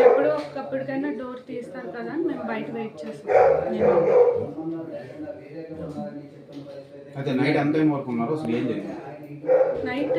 వాళ్ళు ఎప్పుడో ఒకప్పటికైనా డోర్ తీస్తారు కదా అని మేము బయట వెయిట్ చేస్తాం. నైట్ నైట్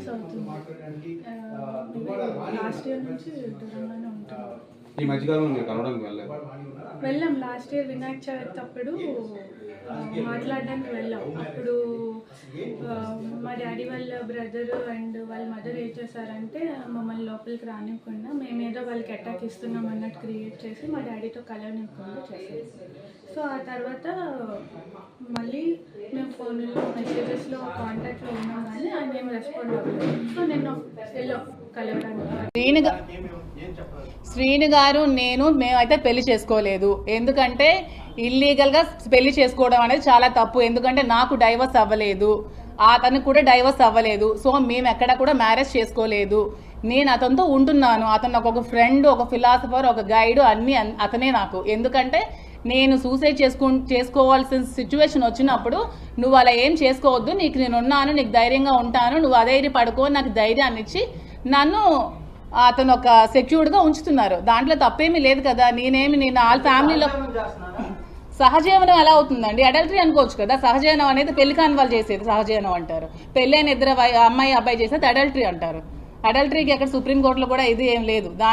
మంత్స్ అవుతుంది లాస్ట్ ఇయర్ నుంచి దూరంగానే ఉంటున్నాం ఈ మధ్యకాలంలో మీరు కలవడానికి వెళ్ళలేదు. వెళ్ళాం. లాస్ట్ ఇయర్ వినాయక చవితి అప్పుడు మాట్లాడడానికి వెళ్ళాం. అప్పుడు మా డాడీ వాళ్ళ బ్రదర్ అండ్ వాళ్ళ మదర్ ఏం చేశారంటే మమ్మల్ని లోపలికి రానివ్వకుండా మేమేదో వాళ్ళకి అటాక్ ఇస్తున్నాం అన్నట్టు క్రియేట్ చేసి మా డాడీతో కలవనివ్వకుండా చేశారు. సో ఆ తర్వాత మళ్ళీ మేము ఫోన్లో మెసేజెస్లో కాంటాక్ట్లో ఉన్నాం కానీ ఆయన ఏం రెస్పాండ్ అవ్వలేదు. సో నేను వెళ్ళాం. శ్రీను శ్రీను గారు నేను మేమైతే పెళ్ళి చేసుకోలేదు. ఎందుకంటే ఇల్లీగల్గా పెళ్ళి చేసుకోవడం అనేది చాలా తప్పు. ఎందుకంటే నాకు డైవర్స్ అవ్వలేదు. అతనికి కూడా డైవర్స్ అవ్వలేదు. సో మేము ఎక్కడ కూడా మ్యారేజ్ చేసుకోలేదు. నేను అతనితో ఉంటున్నాను. అతను నాకు ఒక ఫ్రెండ్ ఒక ఫిలాసఫర్ ఒక గైడ్ అన్ని అన్- అతనే నాకు. ఎందుకంటే నేను సూసైడ్ చేసుకో చేసుకోవాల్సిన సిచ్యువేషన్ వచ్చినప్పుడు నువ్వు అలా ఏం చేసుకోవద్దు. నీకు నేను ఉన్నాను నీకు ధైర్యంగా ఉంటాను. నువ్వు అధైర్య పడుకో నాకు ధైర్యాన్ని ఇచ్చి నన్ను అతను ఒక సెక్యూర్డ్గా ఉంచుతున్నారు. దాంట్లో తప్పేమీ లేదు కదా. నేనేమి నేను వాళ్ళ ఫ్యామిలీలో సహజీవనం ఎలా అవుతుందండి? అడల్టరీ అనుకోవచ్చు కదా. సహజీవనం అనేది పెళ్ళి కాని వాళ్ళు చేసేది సహజీవనం అంటారు. పెళ్ళైన ఇద్దరు అమ్మాయి అబ్బాయి చేసేది అడల్టరీ అంటారు. అడల్టరీకి అక్కడ సుప్రీంకోర్టులో కూడా ఇది ఏం లేదు.